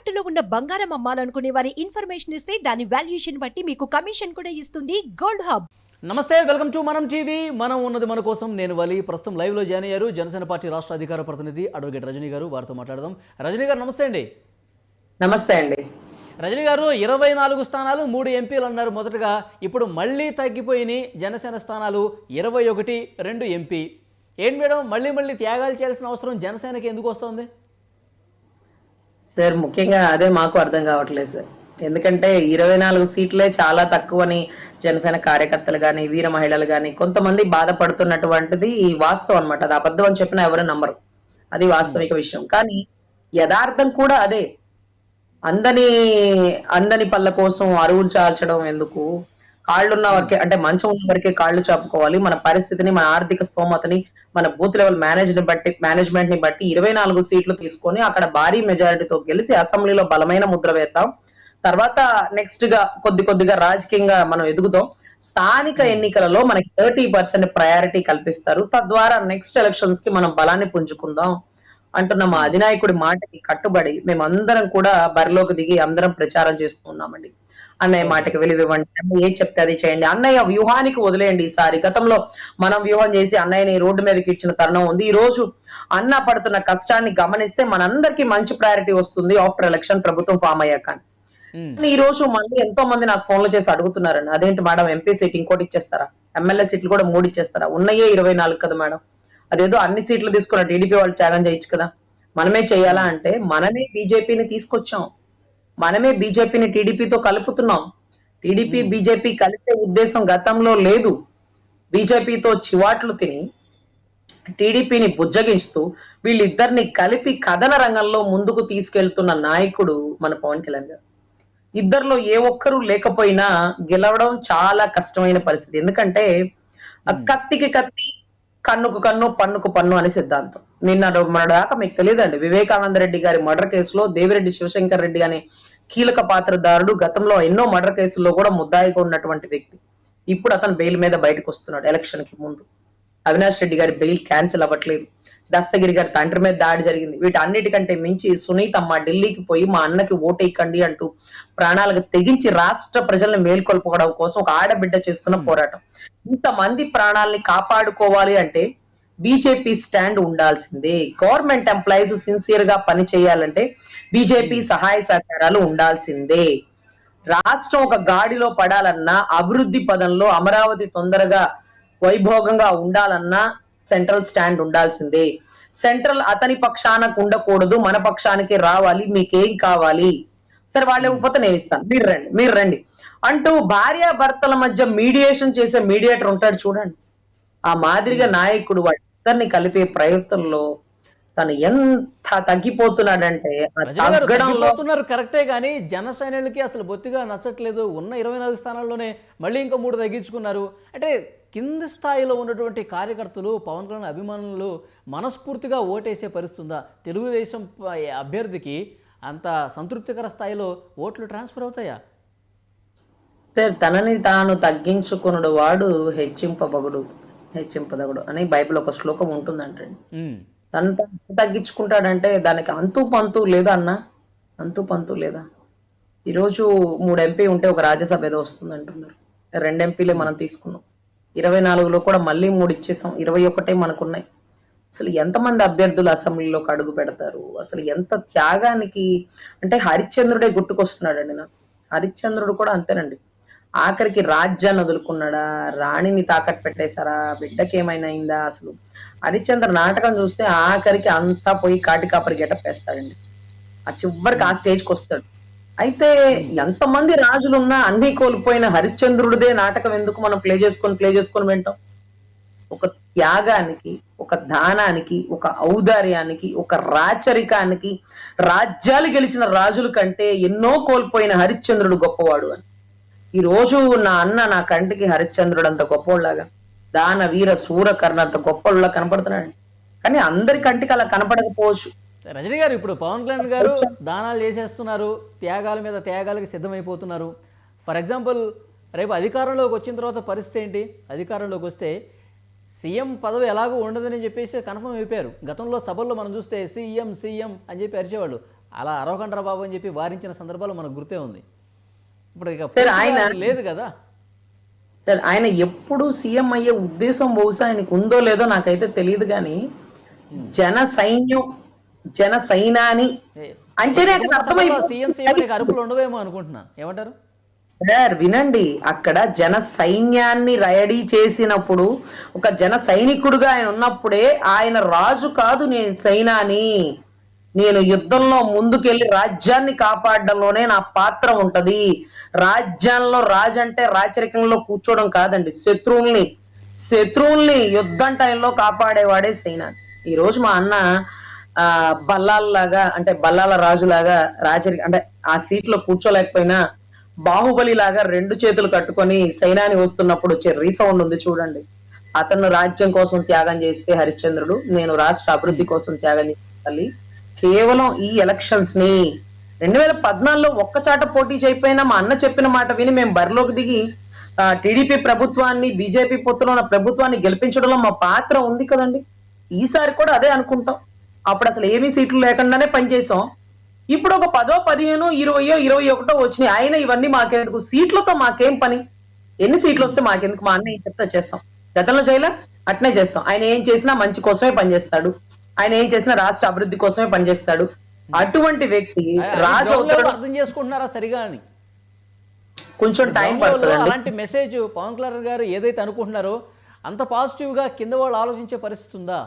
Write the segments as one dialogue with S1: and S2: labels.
S1: తాకట్టులో ఉన్న బంగారం అమ్మాలనుకునే వారి ఇన్ఫర్మేషన్ ఇస్తే దాని వాల్యుయేషన్ బట్టి మీకు కమిషన్ కూడా ఇస్తుంది గోల్డ్ హబ్.
S2: నమస్తే వెల్కమ్ టు మనం టీవీ. మనం ఉన్నది మన కోసం. నేను వలి. ప్రస్తుతం లైవ్లో జాయిన్ అయ్యారు. జనసేన పార్టీ రాష్ట్ర అధికార ప్రతినిధి అడ్వకేట్ రజనీ గారు. వారితో మాట్లాడదాం. రజనీ గారు నమస్తే అండి.
S3: నమస్తే అండి.
S2: రజనీ గారు ఇరవై నాలుగు స్థానాలు మూడు ఎంపీలు అన్నారు. మొదటగా ఇప్పుడు మళ్ళీ తగ్గిపోయినాయి. జనసేన స్థానాలు ఇరవై ఒకటి రెండు ఎంపీ. ఏంటి మేడం? మళ్ళీ మళ్ళీ త్యాగాలు చేయాల్సిన అవసరం జనసేనకి ఎందుకు వస్తుంది?
S3: సార్ ముఖ్యంగా అదే మాకు అర్థం కావట్లేదు సార్. ఎందుకంటే ఇరవై నాలుగు సీట్లే చాలా తక్కువని జనసేన కార్యకర్తలు కానీ వీర మహిళలు కానీ కొంతమంది బాధపడుతున్నటువంటిది ఈ వాస్తవం అన్నమాట. అది అబద్ధం అని చెప్పినా ఎవరు నమ్మరు. అది వాస్తవిక విషయం. కానీ యథార్థం కూడా అదే. అందని అందని పళ్ళ కోసం అరువులు చాల్చడం ఎందుకు? కాళ్ళున్న వరకే అంటే మంచం ఉన్న వరకే కాళ్ళు చాపుకోవాలి. మన పరిస్థితిని మన ఆర్థిక స్తోమతని మన బూత్ లెవెల్ మేనేజ్ బట్టి మేనేజ్మెంట్ని బట్టి ఇరవై నాలుగు సీట్లు తీసుకొని అక్కడ భారీ మెజారిటీతో గెలిచి అసెంబ్లీలో బలమైన ముద్ర వేద్దాం. తర్వాత నెక్స్ట్గా కొద్ది కొద్దిగా రాజకీయంగా మనం ఎదుగుతాం స్థానిక ఎన్నికలలో మనకి థర్టీ పర్సెంట్ ప్రయారిటీ కల్పిస్తారు. తద్వారా నెక్స్ట్ ఎలక్షన్స్కి మనం బలాన్ని పుంజుకుందాం. అంటున్న మా అధినాయకుడి మాటకి కట్టుబడి మేమందరం కూడా బరిలోకి దిగి అందరం ప్రచారం చేస్తున్నామండి అన్నయ్య మాటకి విలువివ్వండి. అన్నయ్య ఏం చెప్తే అది చేయండి. అన్నయ్య వ్యూహానికి వదిలేయండి ఈసారి. గతంలో మనం వ్యూహం చేసి అన్నయ్యని రోడ్డు మీదకి ఇచ్చిన తరుణం ఉంది. ఈ రోజు అన్న పడుతున్న కష్టాన్ని గమనిస్తే మనందరికీ మంచి ప్రయారిటీ వస్తుంది ఆఫ్టర్ ఎలక్షన్ ప్రభుత్వం ఫామ్ అయ్యాక. ఈ రోజు మళ్ళీ ఎంతో మంది నాకు ఫోన్లు చేసి అడుగుతున్నారండి. అదేంటి మేడం ఎంపీ సీట్ ఇంకోటి ఇచ్చేస్తారా? ఎమ్మెల్యే సీట్లు కూడా మూడు ఇచ్చేస్తారా? ఉన్నాయే ఇరవై నాలుగు కదా మేడం. అదేదో అన్ని సీట్లు తీసుకున్న టీడీపీ వాళ్ళు త్యాగం చేయొచ్చు కదా. మనమే చేయాలా అంటే మనమే బీజేపీని తీసుకొచ్చాం. మనమే బీజేపీని టీడీపీతో కలుపుతున్నాం. టీడీపీ బీజేపీ కలిపే ఉద్దేశం గతంలో లేదు. బీజేపీతో చివాట్లు తిని టీడీపీని బుజ్జగిస్తూ వీళ్ళిద్దరిని కలిపి కథన రంగంలో ముందుకు తీసుకెళ్తున్న నాయకుడు మన పవన్ కళ్యాణ్ గారు. ఇద్దరిలో ఏ ఒక్కరూ లేకపోయినా గెలవడం చాలా కష్టమైన పరిస్థితి. ఎందుకంటే కత్తికి కత్తి కన్నుకు కన్ను పన్నుకు పన్ను అనే సిద్ధాంతం. నిన్న మన దాకా మీకు తెలియదండి. వివేకానంద రెడ్డి గారి మర్డర్ కేసులో దేవిరెడ్డి శివశంకర్ రెడ్డి అనే కీలక పాత్రదారుడు గతంలో ఎన్నో మర్డర్ కేసుల్లో కూడా ముద్దాయిగా ఉన్నటువంటి వ్యక్తి. ఇప్పుడు అతను బెయిల్ మీద బయటకు వస్తున్నాడు ఎలక్షన్కి ముందు. అవినాష్ రెడ్డి గారి బెయిల్ క్యాన్సిల్ అవ్వట్లేదు. దస్తగిరి గారి తండ్రి మీద దాడి జరిగింది. వీటన్నిటికంటే మించి సునీత మా ఢిల్లీకి పోయి మా అన్నకి ఓటేయకండి అంటూ ప్రాణాలకు తెగించి రాష్ట్ర ప్రజల్ని మేల్కొల్పడం కోసం ఒక ఆడబిడ్డ చేస్తున్న పోరాటం. ఇంతమంది ప్రాణాలని కాపాడుకోవాలి అంటే బీజేపీ స్టాండ్ ఉండాల్సిందే. గవర్నమెంట్ ఎంప్లాయీస్ సిన్సియర్గా పని చేయాలంటే బీజేపీ సహాయ సహకారాలు ఉండాల్సిందే. రాష్ట్రం ఒక గాడిలో పడాలన్నా అభివృద్ధి పదంలో అమరావతి తొందరగా వైభోగంగా ఉండాలన్నా సెంట్రల్ స్టాండ్ ఉండాల్సిందే. సెంట్రల్ అతని పక్షానికి ఉండకూడదు మన పక్షానికి రావాలి మీకేం కావాలి? సరే వాళ్ళు ఇవ్వకపోతే నేను ఇస్తాను. మీరు రండి మీరు రండి. అంటూ భార్య భర్తల మధ్య మీడియేషన్ చేసే మీడియేటర్ ఉంటాడు చూడండి. ఆ మాదిరిగా నాయకుడు వాళ్ళిద్దరిని కలిపే ప్రయత్నంలో తను ఎంత తగ్గిపోతున్నాడంటే
S2: తగ్గిపోతున్నారు కరెక్టే కానీ జన సైనికులకి అసలు బొత్తిగా నచ్చట్లేదు. ఉన్న ఇరవై నాలుగు స్థానాల్లోనే మళ్ళీ ఇంకా మూడు తగ్గించుకున్నారు. అంటే కింది స్థాయిలో ఉన్నటువంటి కార్యకర్తలు పవన్ కళ్యాణ్ అభిమానులు మనస్ఫూర్తిగా ఓటేసే పరిస్థితి ఉందా తెలుగుదేశం అభ్యర్థికి అంత సంతృప్తికర స్థాయిలో ఓట్లు ట్రాన్స్ఫర్ అవుతాయా?
S3: తనని తాను తగ్గించుకున్నాడు వాడు హెచ్చింపబగుడు. హెచ్చింపదగుడు అని బైబిల్ ఒక శ్లోకం ఉంటుందంటండి. తను తను తగ్గించుకుంటాడంటే దానికి అంతు పంతు లేదా అన్న? అంతు పంతు లేదా? ఈరోజు మూడు ఎంపీ ఉంటే ఒక రాజ్యసభ ఏదో వస్తుంది అంటున్నారు రెండు ఎంపీలే మనం తీసుకున్నాం. ఇరవై నాలుగులో కూడా మళ్ళీ మూడు ఇచ్చేసాం. ఇరవై ఒకటే మనకున్నాయి. అసలు ఎంతమంది అభ్యర్థులు అసెంబ్లీలోకి అడుగు పెడతారు? అసలు ఎంత త్యాగానికి? అంటే హరిశ్చంద్రుడే గుర్తుకొస్తున్నాడండి నాకు. హరిశ్చంద్రుడు కూడా అంతేనండి. ఆఖరికి రాజ్యాన్ని వదులుకున్నాడా? రాణిని తాకట్టు పెట్టేశారా? బిడ్డకి ఏమైనా అయిందా అసలు? హరిశ్చంద్ర నాటకం చూస్తే ఆఖరికి అంతా పోయి కాటి కాపరి గెటప్ వేస్తాడండి. ఆ చివరికి ఆ స్టేజ్కి వస్తాడు. అయితే ఎంతమంది రాజులున్నా అన్ని కోల్పోయిన హరిశ్చంద్రుడిదే నాటకం ఎందుకు మనం ప్లే చేసుకొని ప్లే చేసుకొని వింటాం? ఒక త్యాగానికి ఒక దానానికి ఒక ఔదార్యానికి ఒక రాచరికానికి రాజ్యాలు గెలిచిన రాజుల కంటే ఎన్నో కోల్పోయిన హరిశ్చంద్రుడు గొప్పవాడు అని. ఈ రోజు నా అన్న నా కంటికి హరిశ్చంద్రుడు అంత గొప్పవాళ్ళగా దాన వీర సూరకర్ణ అంత గొప్పవాళ్ళ కనపడుతున్నాడు కానీ అందరి కంటికి అలా కనపడకపోవచ్చు.
S2: రజనీ గారు ఇప్పుడు పవన్ కళ్యాణ్ గారు దానాలు చేసేస్తున్నారు త్యాగాల మీద త్యాగాలకి సిద్ధమైపోతున్నారు. ఫర్ ఎగ్జాంపుల్ రేపు అధికారంలోకి వచ్చిన తర్వాత పరిస్థితి ఏంటి? అధికారంలోకి వస్తే సీఎం పదవి ఎలాగో ఉండదని చెప్పేసి కన్ఫర్మ్ అయిపోయారు. గతంలో సభల్లో మనం చూస్తే సీఎం సీఎం అని చెప్పి అరిచేవాళ్ళు. అలా అరవకండ్రా బాబు అని చెప్పి వారించిన సందర్భాలు మనకు గుర్తే ఉంది. ఇప్పుడు ఇక
S3: సార్, ఆయన-
S2: లేదు కదా.
S3: సరే ఆయన ఎప్పుడు సీఎం అయ్యే ఉద్దేశం బహుశా ఆయనకు ఉందో లేదో నాకైతే తెలియదు కానీ జన సైన్యం జన సైనాని అంటేనే.
S2: సీఎం సీఎం అరుపులు ఉండవేమో అనుకుంటున్నా. ఏమంటారు?
S3: సార్ వినండి. అక్కడ జన సైన్యాన్ని రెడీ చేసినప్పుడు ఒక జన సైనికుడుగా ఆయన ఉన్నప్పుడే ఆయన రాజు కాదు నేను సైనాని. నేను యుద్ధంలో ముందుకెళ్ళి రాజ్యాన్ని కాపాడడంలోనే నా పాత్ర ఉంటది. రాజ్యంలో రాజు అంటే రాచరికంలో కూర్చోవడం కాదండి. శత్రువుల్ని శత్రువుల్ని యుద్ధం టైంలో కాపాడేవాడే సేనాని. ఈ రోజు మా అన్న ఆ బల్లాల్లాగా అంటే బల్లాల రాజులాగా రాజరిక అంటే ఆ సీట్లో కూర్చోలేకపోయినా బాహుబలి లాగా రెండు చేతులు కట్టుకొని సైనాని వస్తున్నప్పుడు వచ్చే రీసౌండ్ ఉంది చూడండి. అతను రాజ్యం కోసం త్యాగం చేస్తే హరిశ్చంద్రుడు నేను రాష్ట్ర అభివృద్ధి కోసం త్యాగం చేయాలి కేవలం ఈ ఎలక్షన్స్ని. రెండు వేల పద్నాలుగులో ఒక్క చాట పోటీ చేయకపోయినా మా అన్న చెప్పిన మాట విని మేము బరిలోకి దిగి టీడీపీ ప్రభుత్వాన్ని బీజేపీ పొత్తులో ఉన్న ప్రభుత్వాన్ని గెలిపించడంలో మా పాత్ర ఉంది కదండి. ఈసారి కూడా అదే అనుకుంటాం. అప్పుడు అసలు ఏమీ సీట్లు లేకుండానే పనిచేసాం. ఇప్పుడు ఒక పదో పదిహేను ఇరవయో ఇరవై ఒకటో వచ్చినాయి. ఆయన ఇవన్నీ మాకెందుకు? సీట్లతో మాకేం పని? ఎన్ని సీట్లు వస్తే మాకెందుకు? మా అన్న ఏం చెప్తే చేస్తాం. గతంలో చేయలే అట్నే చేస్తాం. ఆయన ఏం చేసినా మంచి కోసమే పనిచేస్తాడు. ఆయన ఏం చేసినా రాష్ట్ర అభివృద్ధి కోసమే పనిచేస్తాడు. అటువంటి వ్యక్తి రాజు
S2: అర్థం చేసుకుంటున్నారా సరిగా అని?
S3: కొంచెం టైం పడుతుందండి.
S2: అలాంటి మెసేజ్ పవన్ కళ్యాణ్ గారు ఏదైతే అనుకుంటున్నారో అంత పాజిటివ్గా కింద వాళ్ళు ఆలోచించే పరిస్థితి ఉందా?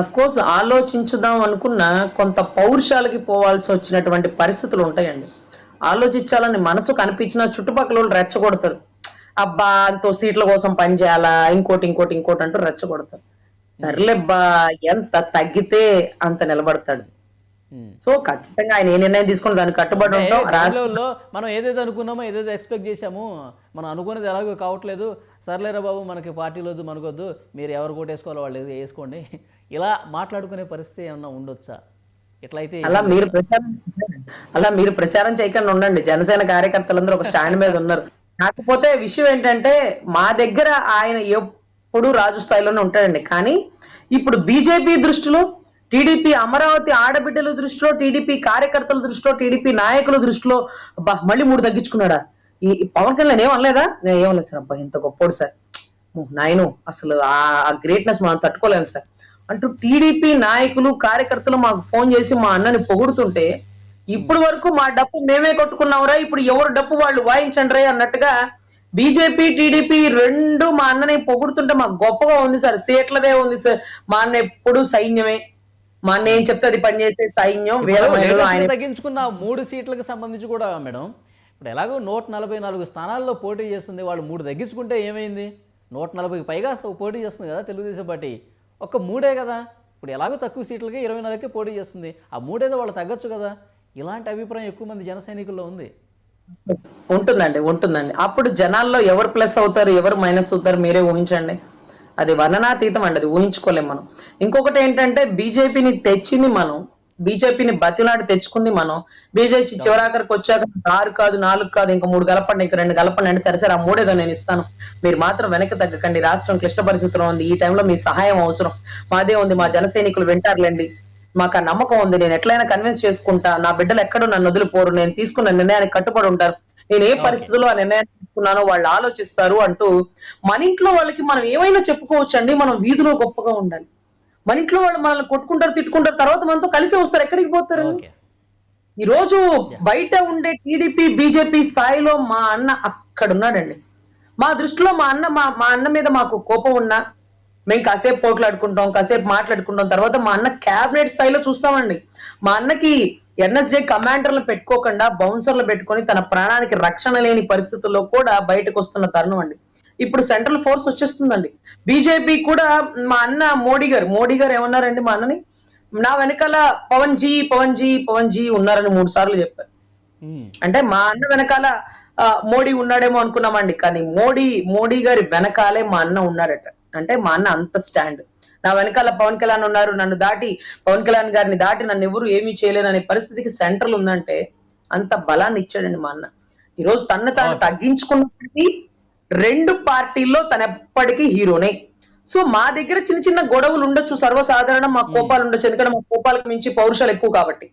S3: అఫ్ కోర్స్ ఆలోచించుదాం అనుకున్న కొంత పౌరుషాలకి పోవాల్సి వచ్చినటువంటి పరిస్థితులు ఉంటాయండి. ఆలోచించాలని మనసు కనిపించిన చుట్టుపక్కల వాళ్ళు రెచ్చగొడతారు. అబ్బా అంతో సీట్ల కోసం పని చేయాలా ఇంకోటి ఇంకోటి ఇంకోటి అంటూ రెచ్చగొడతారు. సర్లేబ్బా ఎంత తగ్గితే అంత నిలబడతాడు. సో ఖచ్చితంగా ఆయన ఏ నిర్ణయం తీసుకుని దానికి కట్టుబడి ఉంటాం
S2: గ్రౌండ్
S3: రాష్ట్ర
S2: లెవెల్లో మనం ఏదైతే అనుకున్నామో ఏదైతే ఎక్స్పెక్ట్ చేశామో మనం అనుకున్నది ఎలాగో కావట్లేదు సర్లేరా బాబు మనకి పార్టీలు వద్దు మనకొద్దు మీరు ఎవరు కొట్టేసుకోవాలో వాళ్ళు ఏదో వేసుకోండి. ఇలా మాట్లాడుకునే పరిస్థితి ఏమన్నా ఉండొచ్చా? ఇట్లయితే
S3: అలా మీరు ప్రచారం అలా మీరు ప్రచారం చేయకుండా ఉండండి. జనసేన కార్యకర్తలందరూ ఒక స్టాండ్ మీద ఉన్నారు. కాకపోతే విషయం ఏంటంటే మా దగ్గర ఆయన ఎప్పుడు రాజు స్థాయిలోనే ఉంటాడండి. కానీ ఇప్పుడు బీజేపీ దృష్టిలో టీడీపీ అమరావతి ఆడబిడ్డల దృష్టిలో టీడీపీ కార్యకర్తల దృష్టిలో టీడీపీ నాయకుల దృష్టిలో అబ్బా మళ్ళీ మూడు తగ్గించుకున్నాడా? ఈ పవన్ కళ్యాణ్ ఏమనలేదా నేను ఏమనలేదు సార్. అబ్బా ఇంత గొప్పోడు సార్. నాయను అసలు ఆ గ్రేట్నెస్ మనం తట్టుకోలేము సార్. అంటూ టీడీపీ నాయకులు కార్యకర్తలు మాకు ఫోన్ చేసి మా అన్నని పొగుడుతుంటే ఇప్పుడు వరకు మా డప్పు మేమే కొట్టుకున్నావురా ఇప్పుడు ఎవరు డప్పు వాళ్ళు వాయించండి రే అన్నట్టుగా బీజేపీ టీడీపీ రెండు మా అన్నని పొగుడుతుంటే మాకు గొప్పగా ఉంది సార్. సీట్లదే ఉంది సార్. మా అన్న ఎప్పుడు సైన్యమే. మా అన్న ఏం చెప్తే అది పనిచేసే సైన్యం.
S2: తగ్గించుకున్న మూడు సీట్లకు సంబంధించి కూడా మేడం ఇప్పుడు ఎలాగో నూట నలభై నాలుగు స్థానాల్లో పోటీ చేస్తుంది. వాళ్ళు మూడు తగ్గించుకుంటే ఏమైంది? నూట నలభైకి పైగా పోటీ చేస్తుంది కదా తెలుగుదేశం పార్టీ. ఒక్క మూడే కదా. ఇప్పుడు ఎలాగో తక్కువ సీట్లకి ఇరవై నాలుగుకే పోటీ చేస్తుంది. ఆ మూడేదో వాళ్ళు తగ్గొచ్చు కదా. ఇలాంటి అభిప్రాయం ఎక్కువ మంది జన సైనికుల్లో ఉంది.
S3: ఉంటుందండి ఉంటుందండి. అప్పుడు జనాల్లో ఎవరు ప్లస్ అవుతారు ఎవరు మైనస్ అవుతారు మీరే ఊహించండి. అది వర్ణనాతీతం అండి అది ఊహించుకోలేం మనం. ఇంకొకటి ఏంటంటే బీజేపీని తెచ్చింది మనం బీజేపీని బతిలాడి తెచ్చుకుంది మనం. బీజేపీ చివరాఖరికి వచ్చాక ఆరు కాదు నాలుగు కాదు ఇంకా మూడు గలపండి ఇంకా రెండు గలపండి అంటే సరే సరే ఆ మూడేదో నేను ఇస్తాను. మీరు మాత్రం వెనక్కి తగ్గకండి రాష్ట్రం క్లిష్ట పరిస్థితిలో ఉంది ఈ టైంలో మీ సహాయం అవసరం. మాదే ఉంది మా జన సైనికులు వింటారులేండి. మాకు ఆ నమ్మకం ఉంది. నేను ఎట్లయినా కన్విన్స్ చేసుకుంటా. నా బిడ్డలు ఎక్కడో నన్ను వదిలిపోరు. నేను తీసుకున్న నిర్ణయానికి కట్టుబడి ఉంటారు. నేను ఏ పరిస్థితుల్లో ఆ నిర్ణయాన్ని తీసుకున్నానో వాళ్ళు ఆలోచిస్తారు అంటూ మన ఇంట్లో వాళ్ళకి మనం ఏమైనా చెప్పుకోవచ్చండి. మనం వీధిలో గొప్పగా ఉండాలి. మన ఇంట్లో వాళ్ళు మనల్ని కొట్టుకుంటారు తిట్టుకుంటారు తర్వాత మనతో కలిసి వస్తారు. ఎక్కడికి పోతారు? ఈ రోజు బయట ఉండే టీడీపీ బీజేపీ స్థాయిలో మా అన్న అక్కడ ఉన్నాడండి మా దృష్టిలో మా అన్న మా మా అన్న మీద మాకు కోపం ఉన్నా మేము కాసేపు పోట్లాడుకుంటాం కాసేపు మాట్లాడుకుంటాం. తర్వాత మా అన్న క్యాబినెట్ స్థాయిలో చూస్తామండి. మా అన్నకి ఎన్ఎస్జే కమాండర్లు పెట్టుకోకుండా బౌన్సర్లు పెట్టుకొని తన ప్రాణానికి రక్షణ లేని పరిస్థితుల్లో కూడా బయటకు వస్తున్న తరుణం అండి. ఇప్పుడు సెంట్రల్ ఫోర్స్ వచ్చేస్తుందండి. బీజేపీ కూడా మా అన్న మోడీ గారు మోడీ గారు ఏమన్నారండి మా అన్నని? నా వెనకాల పవన్ జీ పవన్ జీ పవన్ జీ ఉన్నారని మూడు సార్లు చెప్పారు. అంటే మా అన్న వెనకాల మోడీ ఉన్నాడేమో అనుకున్నామండి. కానీ మోడీ మోడీ గారి వెనకాలే మా అన్న ఉన్నారట. అంటే మా అన్న అంత స్టాండ్. నా వెనకాల పవన్ కళ్యాణ్ ఉన్నారు నన్ను దాటి పవన్ కళ్యాణ్ గారిని దాటి నన్ను ఎవరు ఏమీ చేయలేరు అనే పరిస్థితికి సెంట్రల్ ఉందంటే అంత బలాన్ని ఇచ్చాడండి మా అన్న. ఈ రోజు తన్ను తాను తగ్గించుకున్నప్పటికీ రెండు పార్టీల్లో తన ఎప్పటికీ హీరోనే. సో మా దగ్గర చిన్న చిన్న గొడవలు ఉండొచ్చు సర్వసాధారణం మా కోపాలు ఉండొచ్చు. ఎందుకంటే మా కోపాలకు మించి పౌరుషాలు ఎక్కువ కాబట్టి.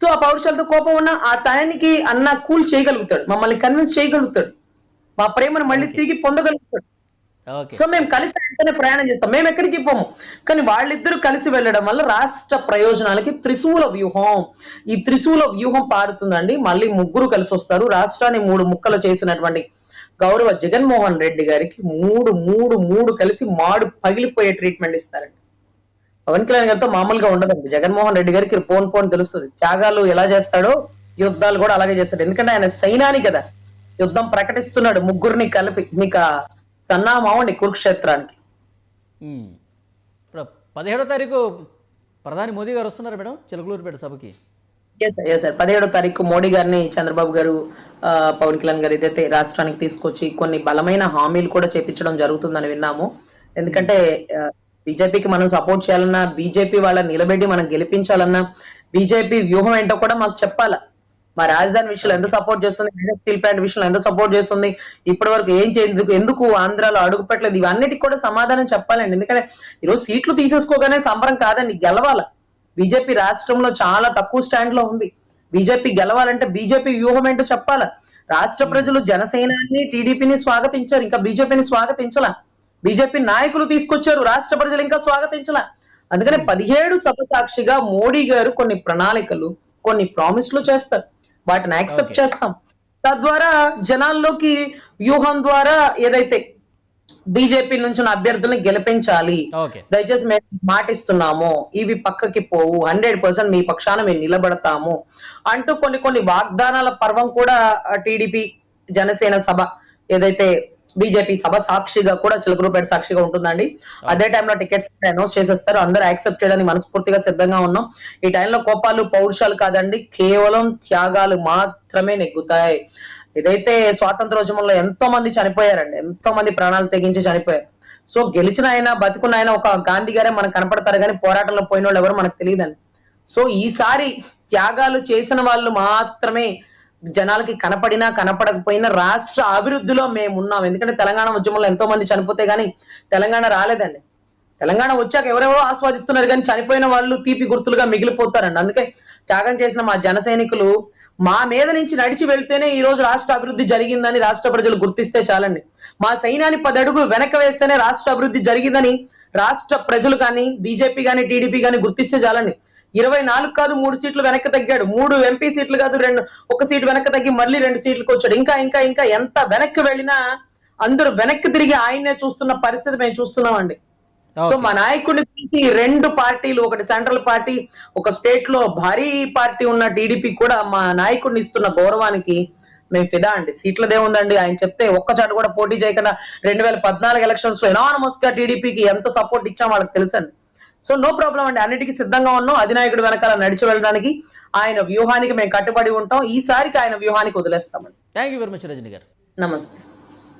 S3: సో ఆ పౌరుషాలతో కోపం ఉన్న ఆ టయానికి అన్న కూల్ చేయగలుగుతాడు. మమ్మల్ని కన్విన్స్ చేయగలుగుతాడు. మా ప్రేమను మళ్ళీ తిరిగి పొందగలుగుతాడు. సో మేము కలిసి వెంటనే ప్రయాణం చేస్తాం. మేము ఎక్కడికి పోము? కానీ వాళ్ళిద్దరూ కలిసి వెళ్ళడం వల్ల రాష్ట్ర ప్రయోజనాలకి త్రిశూల వ్యూహం. ఈ త్రిశూల వ్యూహం పారుతుందండి. మళ్ళీ ముగ్గురు కలిసి వస్తారు. రాష్ట్రాన్ని మూడు ముక్కలు చేసినటువంటి గౌరవ జగన్మోహన్ రెడ్డి గారికి మూడు మూడు మూడు కలిసి మాడు పగిలిపోయే ట్రీట్మెంట్ ఇస్తారండి. పవన్ కళ్యాణ్ గారితో మామూలుగా ఉండదండి. జగన్మోహన్ రెడ్డి గారికి పోన్ పోన్ తెలుస్తుంది. త్యాగాలు ఎలా చేస్తాడో యుద్ధాలు కూడా అలాగే చేస్తాడు. ఎందుకంటే ఆయన సైనాని కదా. యుద్ధం ప్రకటిస్తున్నాడు ముగ్గురిని కలిపి. మీకు సన్నామావండి కురుక్షేత్రానికి.
S2: ఇప్పుడు పదిహేడో తారీఖు ప్రధాని మోదీ గారు వస్తున్నారు మేడం చిలకలూరుపేట సభకి.
S3: సార్ పదిహేడో తారీఖు మోడీ గారిని చంద్రబాబు గారు పవన్ కళ్యాణ్ గారు ఏదైతే రాష్ట్రానికి తీసుకొచ్చి కొన్ని బలమైన హామీలు కూడా చేపించడం జరుగుతుందని విన్నాము. ఎందుకంటే బీజేపీకి మనం సపోర్ట్ చేయాలన్నా బీజేపీ వాళ్ళని నిలబెట్టి మనం గెలిపించాలన్నా బీజేపీ వ్యూహం ఏంటో కూడా మాకు చెప్పాలా. మా రాజధాని విషయంలో ఎంత సపోర్ట్ చేస్తుంది? స్టీల్ ప్లాంట్ విషయంలో ఎంత సపోర్ట్ చేస్తుంది? ఇప్పటి వరకు ఏం చేయదు ఎందుకు ఆంధ్రాలో అడుగు పెట్టలేదు ఇవన్నిటికి కూడా సమాధానం చెప్పాలండి. ఎందుకంటే ఈరోజు సీట్లు తీసేసుకోగానే సంబరం కాదండి గెలవాల. బీజేపీ రాష్ట్రంలో చాలా తక్కువ స్టాండ్లో ఉంది. బీజేపీ గెలవాలంటే బీజేపీ వ్యూహం ఏంటో చెప్పాల? రాష్ట్ర ప్రజలు జనసేనాన్ని టీడీపీని స్వాగతించారు. ఇంకా బీజేపీని స్వాగతించాల? బీజేపీ నాయకులు తీసుకొచ్చారు. రాష్ట్ర ప్రజలు ఇంకా స్వాగతించాల? అందుకనే పదిహేడు సభ సాక్షిగా మోడీ గారు కొన్ని ప్రణాళికలు కొన్ని ప్రామిస్లు చేస్తారు. వాటిని యాక్సెప్ట్. చేస్తాం. తద్వారా జనాల్లోకి వ్యూహం ద్వారా ఏదైతే బీజేపీ నుంచి ఉన్న అభ్యర్థుల్ని గెలిపించాలి. దయచేసి మేము మాటిస్తున్నాము. ఇవి పక్కకి పోవు. హండ్రెడ్ పర్సెంట్ మీ పక్షాన మేము నిలబడతాము. అంటూ కొన్ని కొన్ని వాగ్దానాల పర్వం కూడా టీడీపీ జనసేన సభ ఏదైతే బీజేపీ సభ సాక్షిగా కూడా చిలకరూపేట సాక్షిగా ఉంటుందండి. అదే టైంలో టికెట్స్ అనౌన్స్ చేసేస్తారు. అందరూ యాక్సెప్ట్ చేయడానికి మనస్ఫూర్తిగా సిద్ధంగా ఉన్నాం. ఈ టైంలో కోపాలు పౌరుషాలు కాదండి. కేవలం త్యాగాలు మాత్రమే నెగ్గుతాయి. ఇదైతే స్వాతంత్రోద్యమంలో ఎంతో మంది చనిపోయారండి. ఎంతో మంది ప్రాణాలు తెగించి చనిపోయారు. సో గెలిచిన ఆయన బతుకున్న ఆయన ఒక గాంధీ గారే మనకు కనపడతారు కానీ పోరాటంలో పోయిన వాళ్ళు ఎవరు మనకు తెలియదండి. సో ఈసారి త్యాగాలు చేసిన వాళ్ళు మాత్రమే జనాలకి కనపడినా కనపడకపోయినా రాష్ట్ర అభివృద్ధిలో మేము ఉన్నాం. ఎందుకంటే తెలంగాణ ఉద్యమంలో ఎంతో మంది చనిపోతే గానీ తెలంగాణ రాలేదండి. తెలంగాణ వచ్చాక ఎవరెవరో ఆస్వాదిస్తున్నారు కానీ చనిపోయిన వాళ్ళు తీపి గుర్తులుగా మిగిలిపోతారండి. అందుకే త్యాగం చేసిన మా జన సైనికులు మా మీద నుంచి నడిచి వెళ్తేనే ఈ రోజు రాష్ట్ర అభివృద్ధి జరిగిందని రాష్ట్ర ప్రజలు గుర్తిస్తే చాలండి. మా సైన్యాన్ని పది అడుగులు వెనక వేస్తేనే రాష్ట్ర అభివృద్ధి జరిగిందని రాష్ట్ర ప్రజలు కానీ బీజేపీ కానీ టీడీపీ కానీ గుర్తిస్తే చాలండి. ఇరవై నాలుగు కాదు మూడు సీట్లు వెనక్కి తగ్గాడు. మూడు ఎంపీ సీట్లు కాదు రెండు ఒక సీటు వెనక్కి తగ్గి మళ్ళీ రెండు సీట్లకు వచ్చాడు. ఇంకా ఇంకా ఇంకా ఎంత వెనక్కి వెళ్ళినా అందరూ వెనక్కి తిరిగి ఆయన్నే చూస్తున్న పరిస్థితి మేము చూస్తున్నామండి. సో. మా నాయకుడిని చూసి రెండు పార్టీలు ఒకటి సెంట్రల్ పార్టీ ఒక స్టేట్లో భారీ పార్టీ ఉన్న టీడీపీ కూడా మా నాయకుడిని ఇస్తున్న గౌరవానికి మేము ఫిదా అండి. సీట్లదే ఉందండి. ఆయన చెప్తే ఒక్క చాట కూడా పోటీ చేయకుండా రెండు వేల పద్నాలుగు ఎలక్షన్స్లో ఎనానమస్గా టీడీపీకి ఎంత సపోర్ట్ ఇచ్చాం వాళ్ళకి తెలుసండి. సో నో ప్రాబ్లం అండి. అన్నిటికీ సిద్ధంగా ఉన్నాం. అధినాయకుడి వెనకాల నడిచి వెళ్ళడానికి ఆయన వ్యూహానికి మేము కట్టుబడి ఉంటాం. ఈసారికి ఆయన వ్యూహానికి వదిలేస్తామండి.
S2: Thank you very much Rajani గారు.
S3: నమస్తే.